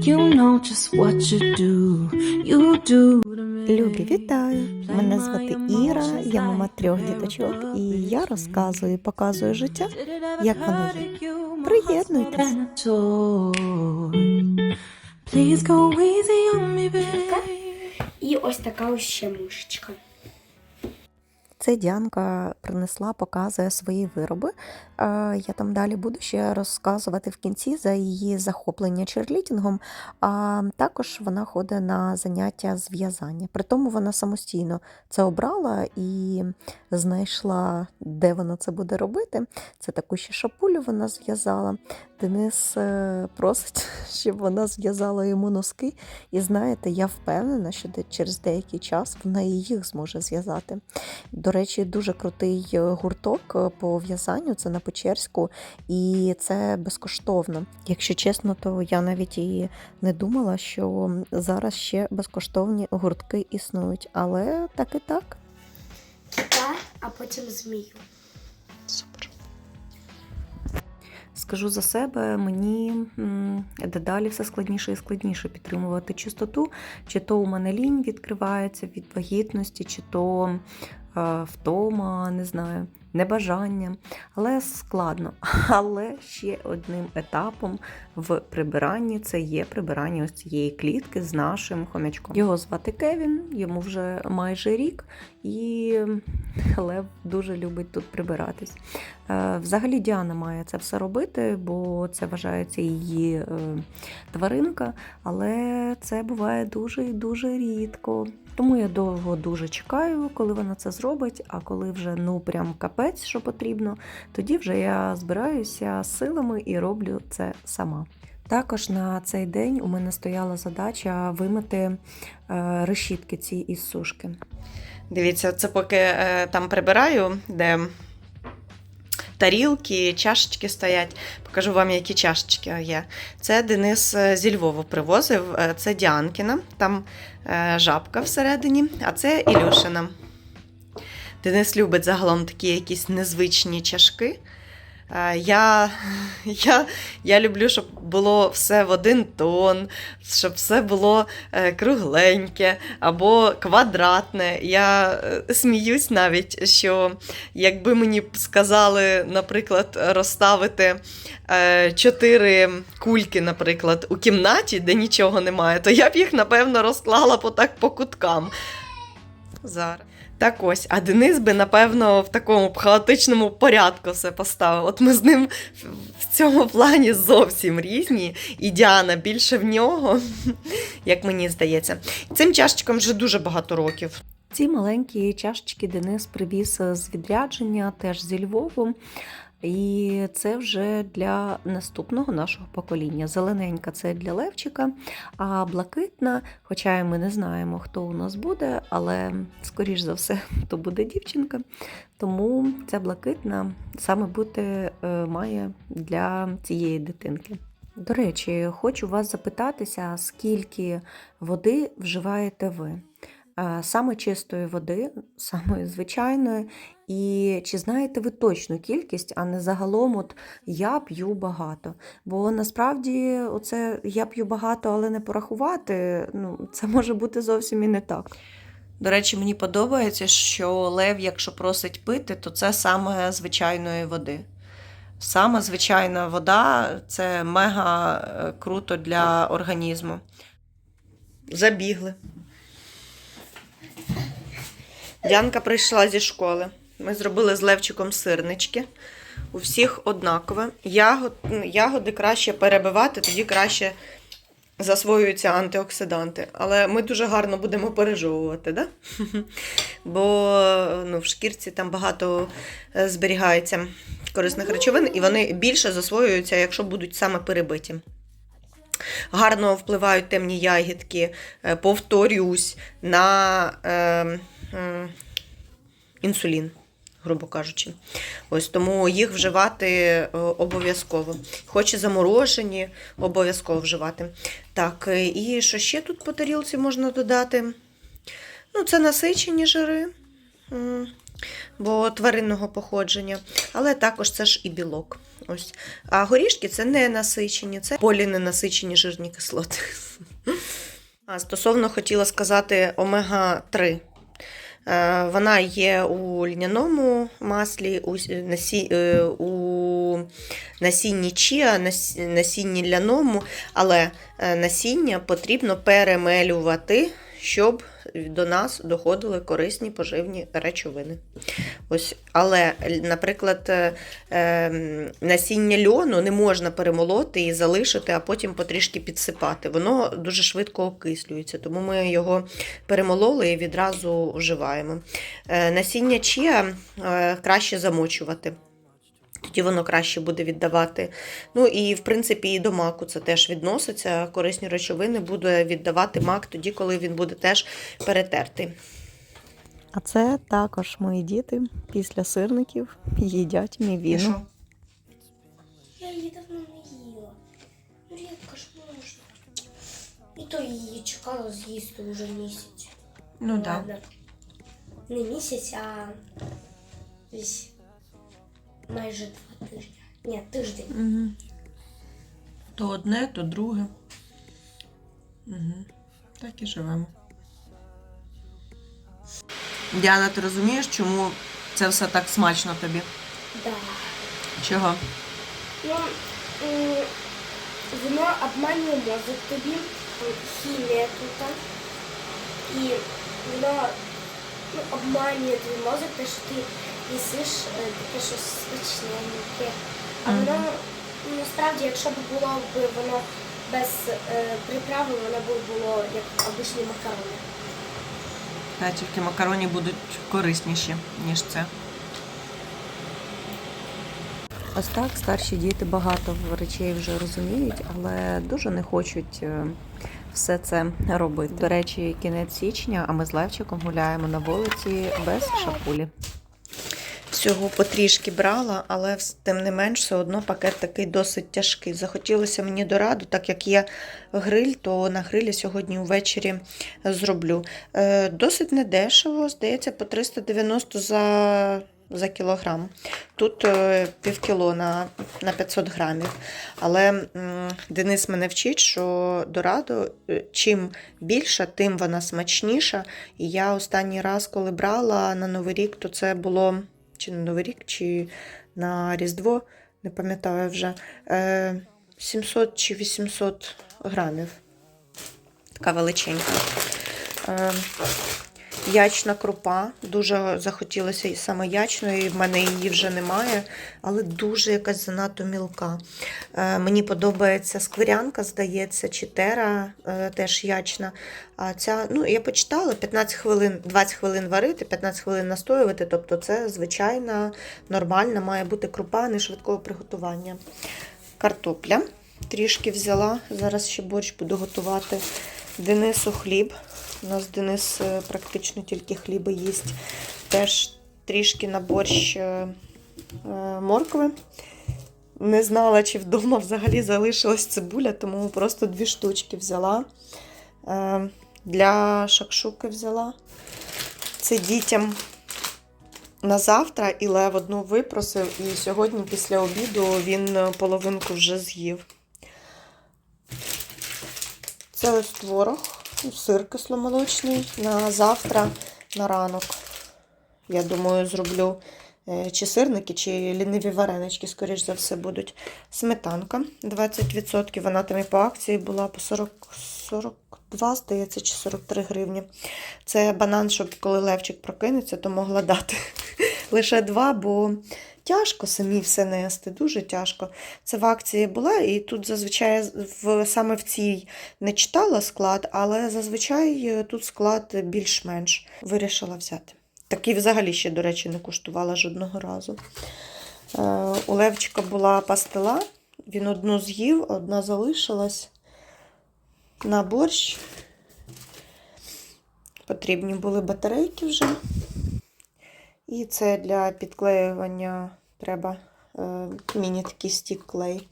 You know just what you do. You do. Любі, вітаю! Мене звати Іра, я мама трьох діточок, і я розказую, і показую життя, як воно є. Приєднуйтесь. Please go easy on me, babe. І ось така ось ще мушечка. Це Діанка принесла, показує свої вироби. Е, Я там далі буду ще розказувати в кінці за її захоплення черлідінгом. А також вона ходить на заняття з в'язання. Притому вона самостійно це обрала і знайшла, де вона це буде робити. Це таку ще шапулю вона зв'язала. Денис е, просить, щоб вона зв'язала йому носки. І знаєте, я впевнена, що через деякий час вона і їх зможе зв'язати. До речі, дуже крутий е, гурток е, по в'язанню, це на Печерську, і це безкоштовно. Якщо чесно, то я навіть і не думала, що зараз ще безкоштовні гуртки існують, але так і так. Кита, а потім змію. Супер. Скажу за себе, мені дедалі все складніше і складніше підтримувати чистоту. Чи то у мене лінь відкривається від вагітності, чи то втома, не знаю, небажання. Але складно. Але ще одним етапом в прибиранні це є прибирання ось цієї клітки з нашим хомячком. Його звати Кевін, йому вже майже рік, і Лев дуже любить тут прибиратись. Е, Взагалі Діана має це все робити, бо це вважається її е, тваринка, але це буває дуже і дуже рідко. Тому я довго дуже чекаю, коли вона це зробить. А коли вже ну прям капець, що потрібно, тоді вже я збираюся силами і роблю це сама. Також на цей день у мене стояла задача вимити е, решітки ці із сушки. Дивіться, це поки е, там прибираю, де тарілки, чашечки стоять. Покажу вам, які чашечки є. Це Денис е, зі Львова привозив, е, це Діанкіна, там е, жабка всередині, а це Ілюшина. Денис любить загалом такі якісь незвичні чашки. Е, Я, я, я люблю, щоб було все в один тон, щоб все було е, кругленьке або квадратне. Я е, сміюсь навіть, що якби мені сказали, наприклад, розставити чотири кульки, наприклад, у кімнаті, де нічого немає, то я б їх, напевно, розклала по так по куткам. Зараз. Так ось, а Денис би, напевно, в такому хаотичному порядку все поставив. От ми з ним в- в цьому плані зовсім різні, і Діана більше в нього, як мені здається. Цим чашечкам вже дуже багато років. Ці маленькі чашечки Денис привіз з відрядження, теж зі Львову. І це вже для наступного нашого покоління. Зелененька це для Левчика, а блакитна, хоча ми не знаємо, хто у нас буде, але скоріш за все, то буде дівчинка. Тому ця блакитна саме бути е, має для цієї дитинки. До речі, хочу вас запитатися, скільки води вживаєте ви? Саме чистої води, самої звичайної, і чи знаєте ви точну кількість, а не загалом, от я п'ю багато. Бо насправді, оце я п'ю багато, але не порахувати, ну, це може бути зовсім і не так. До речі, мені подобається, що лев, якщо просить пити, то це саме звичайної води. Саме звичайна вода це мега е, круто для організму. Забігли. Дянка прийшла зі школи. Ми зробили з Левчиком сирнички. У всіх однакове. Ягод, ягоди краще перебивати, тоді краще засвоюються антиоксиданти. Але ми дуже гарно будемо пережовувати, да? бо ну, в шкірці там багато е, зберігається корисних речовин, і вони більше засвоюються, якщо будуть саме перебиті. Гарно впливають темні ягідки, е, повторюсь, на е, інсулін, грубо кажучи. Ось тому їх вживати е, обов'язково. Хоч і заморожені, обов'язково вживати. Так, е, і що ще тут по тарілці можна додати? Ну, це насичені жири. Бо тваринного походження, але також це ж і білок. Ось. А горішки це не насичені, це поліненасичені жирні кислоти. А стосовно хотіла сказати омега-3. Е, Вона є у льняному маслі, у, насі, е, у насінні чіа, насінні ляному, але е, насіння потрібно перемелювати, щоб до нас доходили корисні поживні речовини. Ось, але, наприклад, е, е, насіння льону не можна перемолоти і залишити, а потім потрішки підсипати. Воно дуже швидко окислюється, тому ми його перемололи і відразу вживаємо. Е, Насіння чія е, краще замочувати. Тоді воно краще буде віддавати. Ну і в принципі і до маку це теж відноситься. Корисні речовини буде віддавати мак тоді, коли він буде теж перетертий. А це також мої діти після сирників їдять мівіну. Я її давно не їла. Ну рідко ж можна. І то її чекала з'їсти вже місяць. Ну Ладно. Не місяць, а десь майже два тижні. Ні, тиждень. Угу. То одне, то друге. Угу. Так і живемо. Діана, ти розумієш, чому це все так смачно тобі? Да. Чого? Ну, м, воно обманює мозок тобі, м, хімія тут. І воно ну, обманює твій мозок, те, що ти їсиш е, таке щось смачненьке. А воно ну, насправді, якщо б було б воно без е, приправи, воно б було як обичні макарони. Та тільки макароні будуть корисніші, ніж це. Ось так старші діти багато речей вже розуміють, але дуже не хочуть е, все це робити. До речі, кінець січня, а ми з Левчиком гуляємо на вулиці без шапулі. Всього потрішки брала, але тим не менш все одно пакет такий досить тяжкий. Захотілося мені дораду, так як є гриль, то на грилі сьогодні ввечері зроблю. Е, Досить недешево, здається, по 390 за, за кілограм. Тут е, півкіло на, на 500 грамів. Але м, Денис мене вчить, що дораду е, чим більша, тим вона смачніша. І я останній раз, коли брала на Новий рік, то це було чи на Новий рік, чи на Різдво, не пам'ятаю вже, е, 700 чи 800 грамів. Така величенька. Ячна крупа. Дуже захотілося саме ячної, в мене її вже немає, але дуже якась занадто мілка. Е, Мені подобається сквирянка, здається, чи тера е, теж ячна. А ця, ну, я почитала 15 хвилин, 20 хвилин варити, 15 хвилин настоювати. Тобто це звичайна, нормальна має бути крупа не швидкого приготування. Картопля трішки взяла. Зараз ще борщ буду готувати. Денису хліб. У нас Денис е, практично тільки хліби їсть. Теж трішки на борщ е, е, моркви. Не знала, чи вдома взагалі залишилась цибуля, тому просто дві штучки взяла. Для шакшуки взяла. Це дітям на завтра і Лев одну випросив, і сьогодні після обіду він половинку вже з'їв. Це ось творог, сир кисломолочний на завтра, на ранок. Я думаю, зроблю е, чи сирники, чи ліниві варенички, скоріш за все, будуть. Сметанка 20%. Вона там і по акції була по 40, 42, здається, чи 43 гривні. Це банан, щоб коли Левчик прокинеться, то могла дати лише два, бо тяжко самі все нести, дуже тяжко. Це в акції була, і тут зазвичай в, саме в цій не читала склад, але зазвичай е, тут склад більш-менш вирішила взяти. Такий взагалі ще, до речі, не куштувала жодного разу. Е, у Левчика була пастила, він одну з'їв, одна залишилась на борщ. Потрібні були батарейки вже. І це для підклеювання треба е, міні такий стік клей.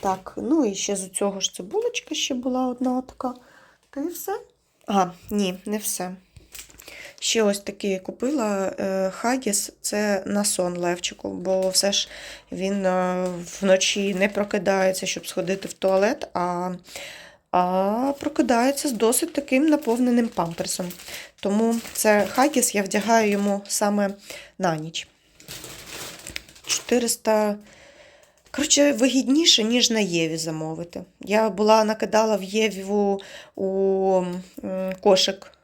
Так, ну і ще з цього ж цибулечка ще була одна така. Та і все. А, ні, не все. Ще ось такий купила е, Хагіс, це на сон Левчику, бо все ж він е, вночі не прокидається, щоб сходити в туалет, а, а прокидається з досить таким наповненим памперсом. Тому це Хагіс я вдягаю йому саме на ніч. 400. Коротше, вигідніше, ніж на Єві замовити. Я була накидала в Єві у, кошик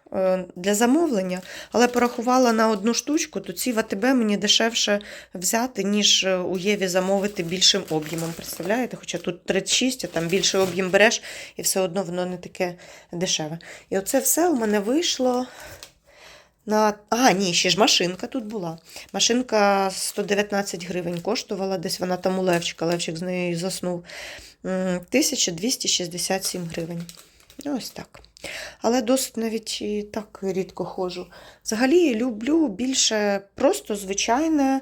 для замовлення, але порахувала на одну штучку, то ці в мені дешевше взяти, ніж е, у Єві замовити більшим об'ємом. Представляєте? Хоча тут 36, а там більший об'єм береш, і все одно воно не таке дешеве. І оце все у мене вийшло. На... А, ні, ще ж машинка тут була. Машинка 119 гривень коштувала, десь вона там у Левчика, Левчик з нею заснув. 1267 гривень. Ось так. Але досить навіть і так рідко ходжу. Взагалі люблю більше просто звичайне,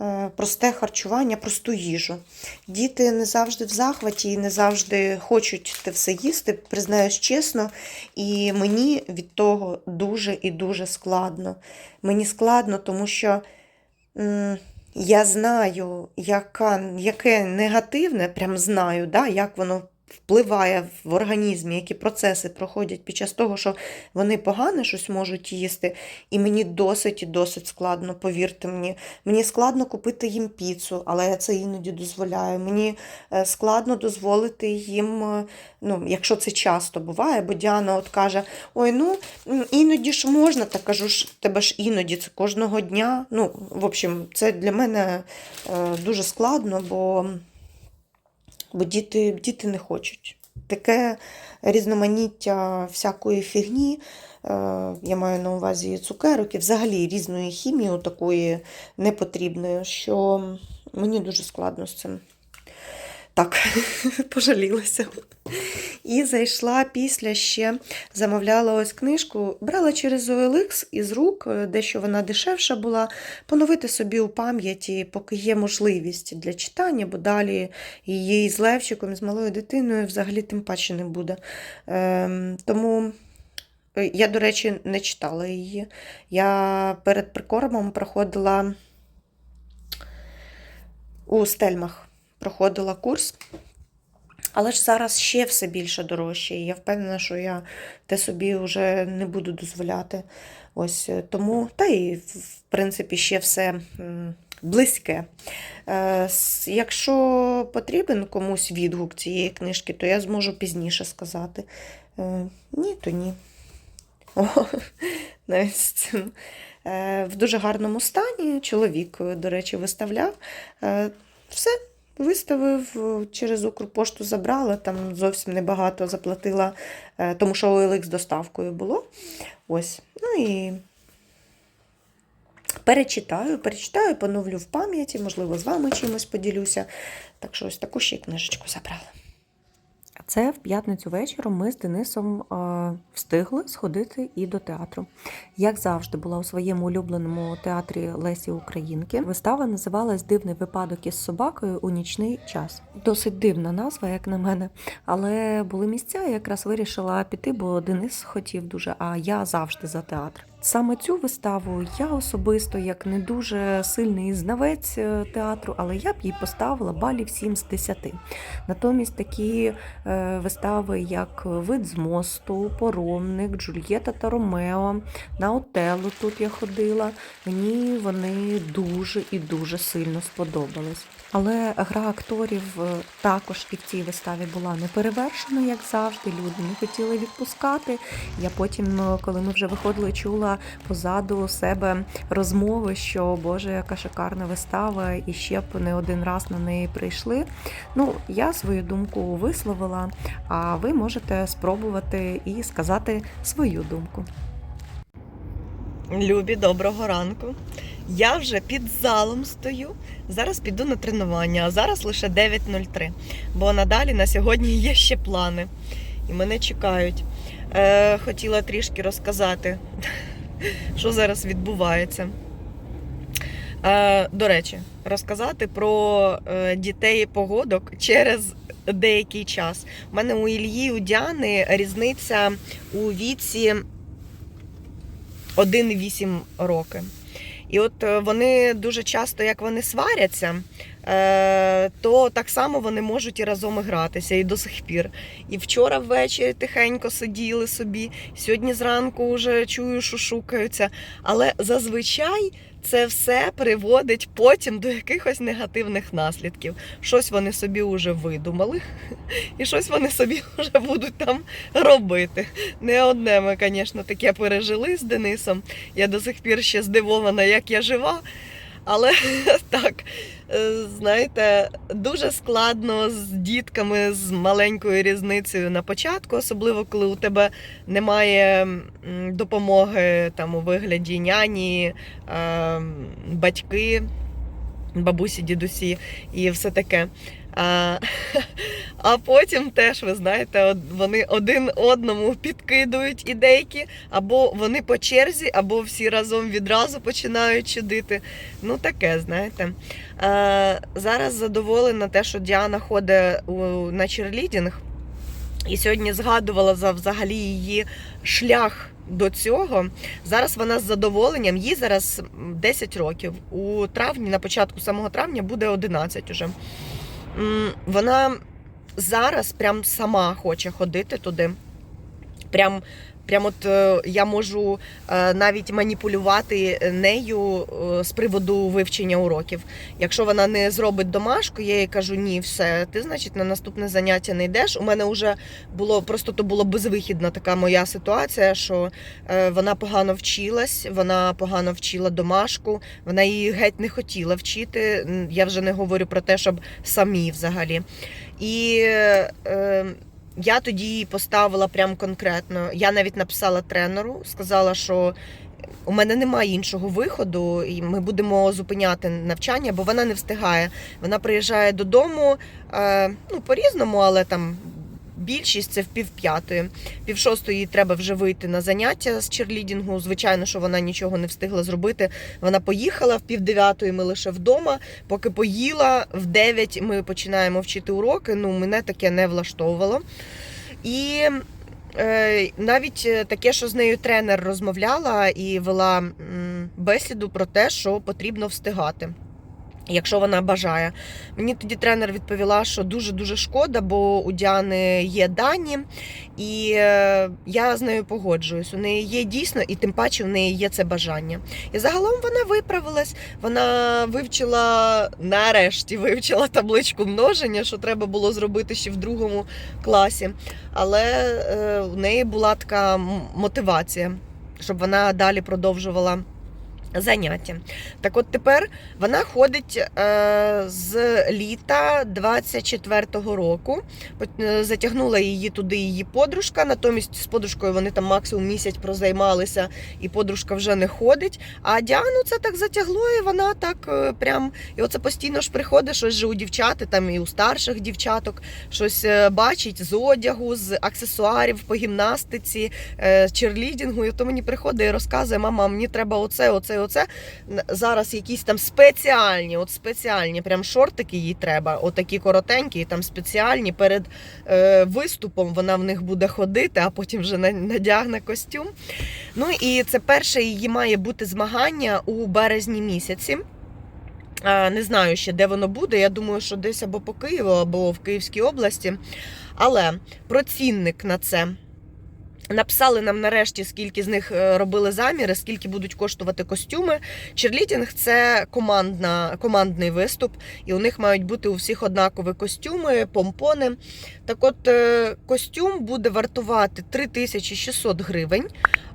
е, просте харчування, просту їжу. Діти не завжди в захваті і не завжди хочуть те все їсти, признаюсь чесно. І мені від того дуже і дуже складно. Мені складно, тому що я знаю, яка, яке негативне, прям знаю, да, як воно впливає в організмі, які процеси проходять під час того, що вони погане щось можуть їсти. І мені досить і досить складно, повірте мені. Мені складно купити їм піцу, але я це іноді дозволяю. Мені е, складно дозволити їм, е, ну, якщо це часто буває, бо Діана от каже: ой, ну іноді ж можна, так кажу ж, тебе ж іноді, це кожного дня. Ну, в общем, це для мене е, дуже складно, бо, бо діти, діти не хочуть. Таке різноманіття всякої фігні. е, Я маю на увазі цукерок і взагалі різної хімії такої непотрібної, що мені дуже складно з цим. Так, пожалілася. І зайшла після ще, замовляла ось книжку, брала через OLX із рук, е, дещо вона дешевша була, поновити собі у пам'яті, поки є можливість для читання, бо далі її з Левчиком, з малою дитиною взагалі тим паче не буде. Ем, тому е, я, до речі, не читала її. Я перед прикормом проходила у стельмах проходила курс. Але ж зараз ще все більше дорожче, і я впевнена, що я те собі вже не буду дозволяти. Ось е, тому, та і в принципі ще все близьке. Е, Якщо потрібен комусь відгук цієї книжки, то я зможу пізніше сказати. Е, Ні, то ні. О, навіть з цим. В дуже гарному стані. Чоловік, до речі, виставляв. Все, виставив е, через Укрпошту забрала, там зовсім небагато заплатила, е, тому що OLX з доставкою було. Ось. Ну і перечитаю, перечитаю, поновлю в пам'яті, можливо, з вами чимось поділюся. Так що ось таку ще й книжечку забрала. Це в п'ятницю вечором ми з Денисом е, встигли сходити і до театру. Як завжди, була у своєму улюбленому театрі Лесі Українки. Вистава називалась Дивний випадок із собакою у нічний час. Досить дивна назва, як на мене. Але були місця, я якраз вирішила піти, бо Денис хотів дуже, а я завжди за театр. Саме цю виставу я особисто, як не дуже сильний знавець е, театру, але я б їй поставила балів 7 з 10. Натомість такі е, вистави, як Вид з мосту, Поромник, Джульєта та Ромео, на Отелло тут я ходила. Мені вони дуже і дуже сильно сподобались. Але гра акторів е, також і в цій виставі була неперевершена, як завжди. Люди не хотіли відпускати. Я потім, коли ми вже виходили, чула позаду себе розмови, що Боже, яка шикарна вистава, і ще б не один раз на неї прийшли. Ну, я свою думку висловила, а ви можете спробувати і сказати свою думку. Любі, доброго ранку. Я вже під залом стою. Зараз піду на тренування, а зараз лише 9.03. Бо надалі на сьогодні є ще плани. І мене чекають. Е, хотіла трішки розказати, що зараз відбувається. Е, до речі, розказати про е, дітей погодок через деякий час. У мене у Ільї, у Діани різниця у віці 1,8 роки. І от е, вони дуже часто, як вони сваряться, то так само вони можуть і разом гратися і до сих пір. І вчора ввечері тихенько сиділи собі, сьогодні зранку вже чую, що шукаються. Але зазвичай це все приводить потім до якихось негативних наслідків. Щось вони собі вже видумали, і щось вони собі вже будуть там робити. Не одне ми, звісно, таке пережили з Денисом. Я до сих пір ще здивована, як я жива. Але так, е, знаєте, дуже складно з дітками з маленькою різницею на початку, особливо коли у тебе немає допомоги там у вигляді няні, е, батьки, бабусі, дідусі і все таке. А, а потім теж, ви знаєте, вони один одному підкидують ідейки, або вони по черзі, або всі разом відразу починають чудити. Ну, таке, знаєте. А, зараз задоволена те, що Діана ходить на черлідінг. І сьогодні згадувала за взагалі її шлях до цього. Зараз вона з задоволенням, їй зараз 10 років. У травні, на початку самого травня, буде 11 уже. Вона зараз прям сама хоче ходити туди. Прям, прям от е, я можу е, навіть маніпулювати нею е, з приводу вивчення уроків. Якщо вона не зробить домашку, я їй кажу, ні, все, ти, значить, на наступне заняття не йдеш. У мене вже було просто то було безвихідна така моя ситуація, що вона погано вчилась, вона погано вчила домашку, вона її геть не хотіла вчити. Я вже не говорю про те, щоб самі взагалі. І е, я тоді поставила прям конкретно. Я навіть написала тренеру, сказала, що у мене немає іншого виходу, і ми будемо зупиняти навчання, бо вона не встигає. Вона приїжджає додому е, ну, по-різному, але там. Більшість це в пів п'ятої, пів шостої треба вже вийти на заняття з черлідінгу. Звичайно, що вона нічого не встигла зробити. Вона поїхала в пів дев'ятої. Ми лише вдома. Поки поїла, в дев'ять ми починаємо вчити уроки. Ну, мене таке не влаштовувало. І е, навіть е, таке, що з нею тренер розмовляла і вела бесіду про те, що потрібно встигати. Якщо вона бажає. Мені тоді тренер відповіла, що дуже-дуже шкода, бо у Діани є дані, і е, я з нею погоджуюсь. У неї є дійсно, і тим паче в неї є це бажання. І загалом вона виправилась, вона вивчила, нарешті вивчила табличку множення, що треба було зробити ще в другому класі. Але е, у неї була така мотивація, щоб вона далі продовжувала заняття. Так от тепер вона ходить е, з літа 24-го року. Е, Затягнула її туди її подружка. Натомість з подружкою вони там максимум місяць прозаймалися, і подружка вже не ходить. А Діану це так затягло, і вона так е, прям. І оце постійно ж приходить щось же у дівчат, і там і у старших дівчаток щось е, бачить з одягу, з аксесуарів по гімнастиці, е, черлідінгу. І то мені приходить і розказує, мама, мені треба оце, оце, оце. Зараз якісь там спеціальні, от спеціальні прям шортики їй треба, отакі коротенькі, там спеціальні перед е, виступом вона в них буде ходити, а потім вже надягне костюм. Ну і це перше її має бути змагання у березні місяці. Не знаю ще, де воно буде. Я думаю, що десь або по Києву, або в Київській області. Але про цінник на це. Написали нам нарешті, скільки з них е, робили заміри, скільки будуть коштувати костюми. Черлітінг це командна, командний виступ, і у них мають бути у всіх однакові костюми, помпони. Так от, е, костюм буде вартувати 3600 гривень,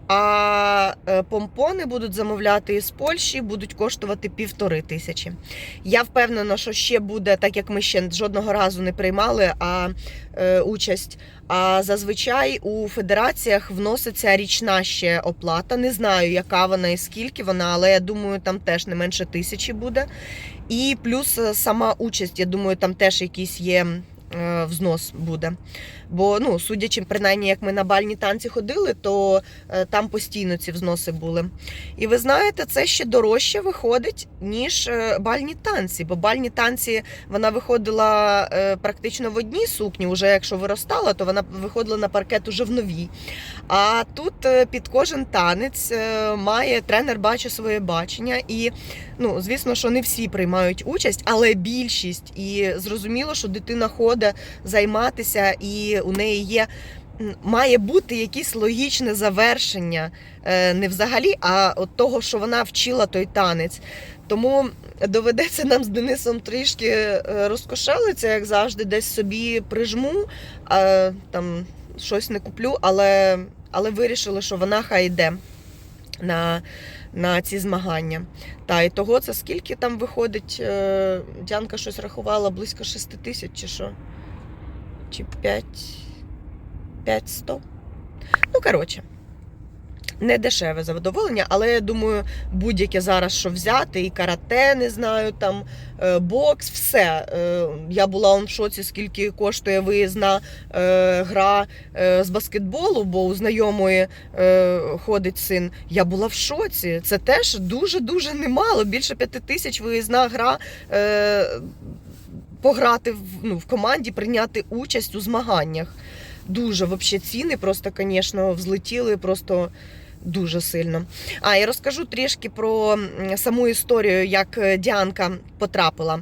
а е, помпони будуть замовляти із Польщі, будуть коштувати півтори тисячі. Я впевнена, що ще буде, так як ми ще жодного разу не приймали а, е, участь. А зазвичай у федераціях вноситься річна ще оплата. Не знаю, яка вона і скільки вона, але я думаю, там теж не менше тисячі буде. І плюс е, сама участь, я думаю, там теж якісь є взнос буде. Бо, ну, судячи, принаймні, як ми на бальні танці ходили, то е, там постійно ці взноси були. І ви знаєте, це ще дорожче виходить, ніж е, бальні танці. Бо бальні танці вона виходила е, практично в одній сукні. Уже якщо виростала, то вона виходила на паркет уже в новій. А тут е, під кожен танець е, має тренер бачить своє бачення. І ну, звісно, що не всі приймають участь, але більшість. І зрозуміло, що дитина ходить займатися, і у неї є. Має бути якесь логічне завершення е, не взагалі, а от того, що вона вчила той танець. Тому доведеться нам з Денисом трішки е, розкошелитися, як завжди, десь собі прижму, а, там щось не куплю, але, але вирішили, що вона хай йде на, на ці змагання. Та і того це скільки там виходить? е, Дянка щось рахувала близько 6 тисяч чи що? Чи 5, 500? Ну, коротше. Не дешеве задоволення, але я думаю, будь-яке зараз що взяти, і карате, не знаю, там е, бокс, все. Е, Я була в шоці, скільки коштує виїзна е, гра з баскетболу, бо у знайомої ходить син. Я була в шоці. Це теж дуже-дуже немало. Більше п'яти тисяч виїзна гра. Пограти ну, в команді, прийняти участь у змаганнях. Дуже взагалі ціни просто, звісно, взлетіли просто дуже сильно. А я розкажу трішки про саму історію, як е, Діанка потрапила.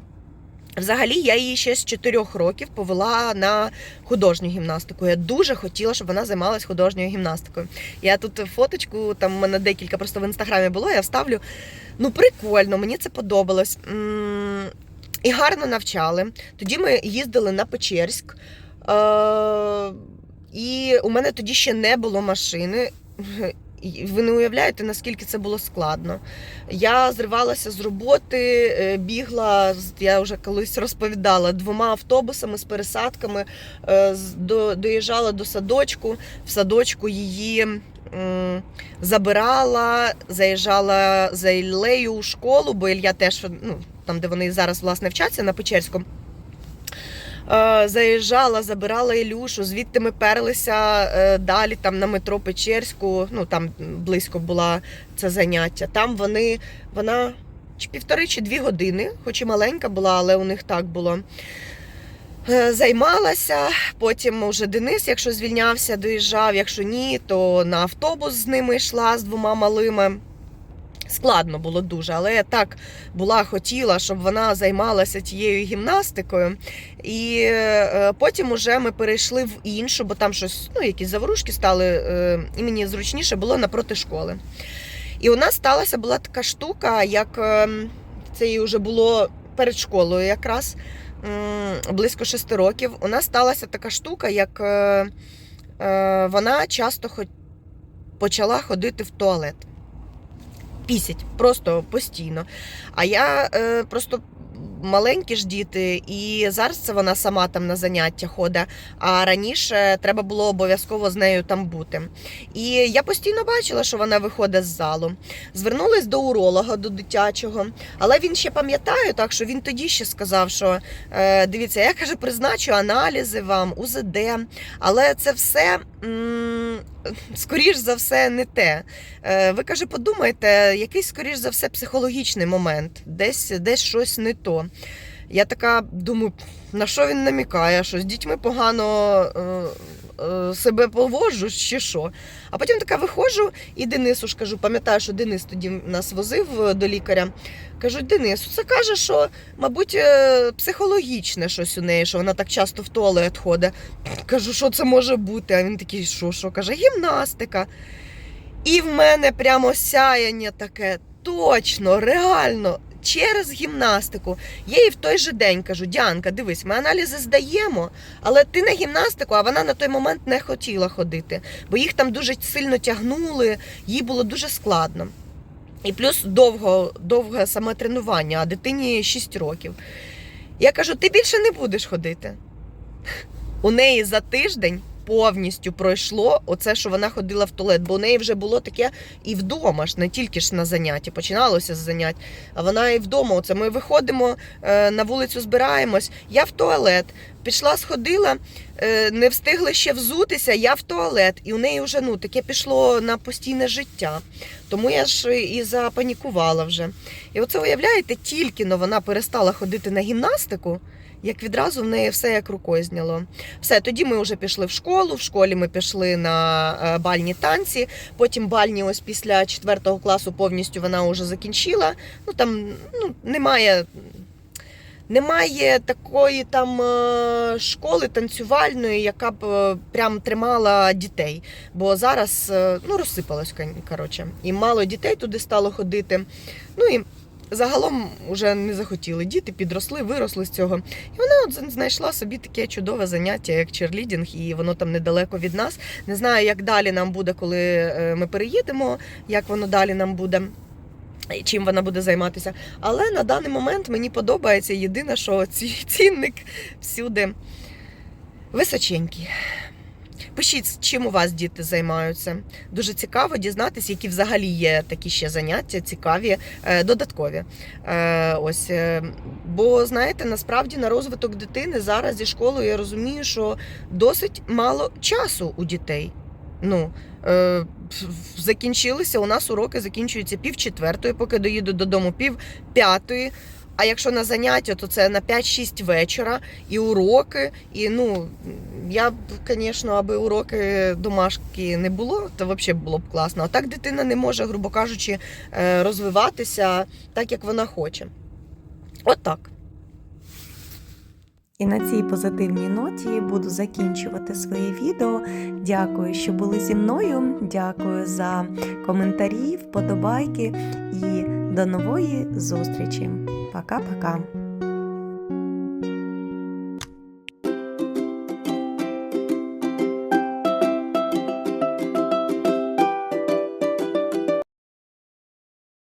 Взагалі, я її ще з 4 років повела на художню гімнастику. Я дуже хотіла, щоб вона займалась художньою гімнастикою. Я тут фоточку, там в мене декілька просто в інстаграмі було, я вставлю. Ну, прикольно, мені це подобалось. І гарно навчали. Тоді ми їздили на Печерськ. Е, І у мене тоді ще не було машини. Ви не уявляєте, наскільки це було складно. Я зривалася з роботи, е, бігла, я вже колись розповідала, двома автобусами з пересадками, е, доїжджала до садочку. В садочку її забирала, заїжджала за Іллею у школу, бо Ілля теж ну, там, де вони зараз власне вчаться на Печерському. Е, Заїжджала, забирала Ілюшу, звідти ми перлися е, далі там на метро Печерську, ну там близько була це заняття. Там вони, вона чи півтори чи дві години, хоч і маленька була, але у них так було. Е, Займалася, потім уже Денис, якщо звільнявся, доїжджав, якщо ні, то на автобус з ними йшла з двома малими. Складно було дуже, але я так була хотіла, щоб вона займалася тією гімнастикою. І е, потім уже ми перейшли в іншу, бо там щось, ну, якісь заворушки стали, е, і мені зручніше було напроти школи. І у нас сталася була така штука, як е, це їй вже було перед школою якраз близько шести років. У нас сталася така штука, як е, вона часто почала ходити в туалет. Пісять, просто постійно. А я е, просто маленькі ж діти, і зараз це вона сама там на заняття ходить. А раніше треба було обов'язково з нею там бути. І я постійно бачила, що вона виходить з залу. Звернулась до уролога, до дитячого, але він ще пам'ятає, так що він тоді ще сказав, що е, дивіться, я каже, призначу аналізи вам, УЗД, але це все. м, Скоріш за все, не те. Е, Ви каже, подумайте, якийсь, скоріш за все, психологічний момент, десь, десь щось не то. Я така думаю, на що він намікає, що з дітьми погано е, себе поводжу, чи що. А потім така виходжу і Денису ж кажу, пам'ятаю, що Денис тоді нас возив е, до лікаря. Кажу, Денису, це каже, що, мабуть, е, психологічне щось у неї, що вона так часто в туалет ходить. Кажу, що це може бути? А він такий, що, що? Каже, гімнастика. І в мене прямо сяяння таке, точно, реально, через гімнастику. Я їй в той же день кажу: Діанка, дивись, ми аналізи здаємо, але ти на гімнастику, а вона на той момент не хотіла ходити, бо їх там дуже сильно тягнули, їй було дуже складно. І плюс довго, довге саме тренування, а дитині 6 років. Я кажу: ти більше не будеш ходити. У неї за тиждень повністю пройшло оце, що вона ходила в туалет, бо у неї вже було таке і вдома ж, не тільки ж на занятті, починалося з занять, а вона і вдома. Оце ми виходимо е, на вулицю, збираємось. Я в туалет. Пішла, сходила, е, не встигли ще взутися, я в туалет. І у неї вже ну, таке пішло на постійне життя. Тому я ж і запанікувала вже. І оце уявляєте, тільки но вона перестала ходити на гімнастику, як відразу в неї все як рукою зняло. Все, тоді ми вже пішли в школу. В школі ми пішли на е, бальні танці. Потім бальні, ось після 4 класу повністю вона вже закінчила. Ну там ну, немає. Немає такої там е, школи танцювальної, яка б е, прям тримала дітей. Бо зараз ну, розсипалось, коротше. І мало дітей туди стало ходити. Ну і загалом вже не захотіли. Діти підросли, виросли з цього. І вона от знайшла собі таке чудове заняття, як черлідінг, і воно там недалеко від нас. Не знаю, як далі нам буде, коли е, ми переїдемо, як воно далі нам буде. Чим вона буде займатися. Але на даний момент мені подобається єдине, що ці- цінник всюди височенький. Пишіть, чим у вас діти займаються. Дуже цікаво дізнатися, які взагалі є такі ще заняття, цікаві, е, додаткові. Е, ось, е, бо знаєте, насправді на розвиток дитини зараз зі школою я розумію, що досить мало часу у дітей. Ну, е, закінчилися, у нас уроки закінчуються пів четвертої, поки доїду додому пів п'ятої. А якщо на заняття, то це на 5-6 вечора, і уроки. І ну я б, звісно, аби уроки домашки не було, то взагалі було б класно. А так дитина не може, грубо кажучи, е, розвиватися так, як вона хоче. От так. І на цій позитивній ноті буду закінчувати своє відео. Дякую, що були зі мною. Дякую за коментарі, вподобайки і до нової зустрічі. Пока-пока.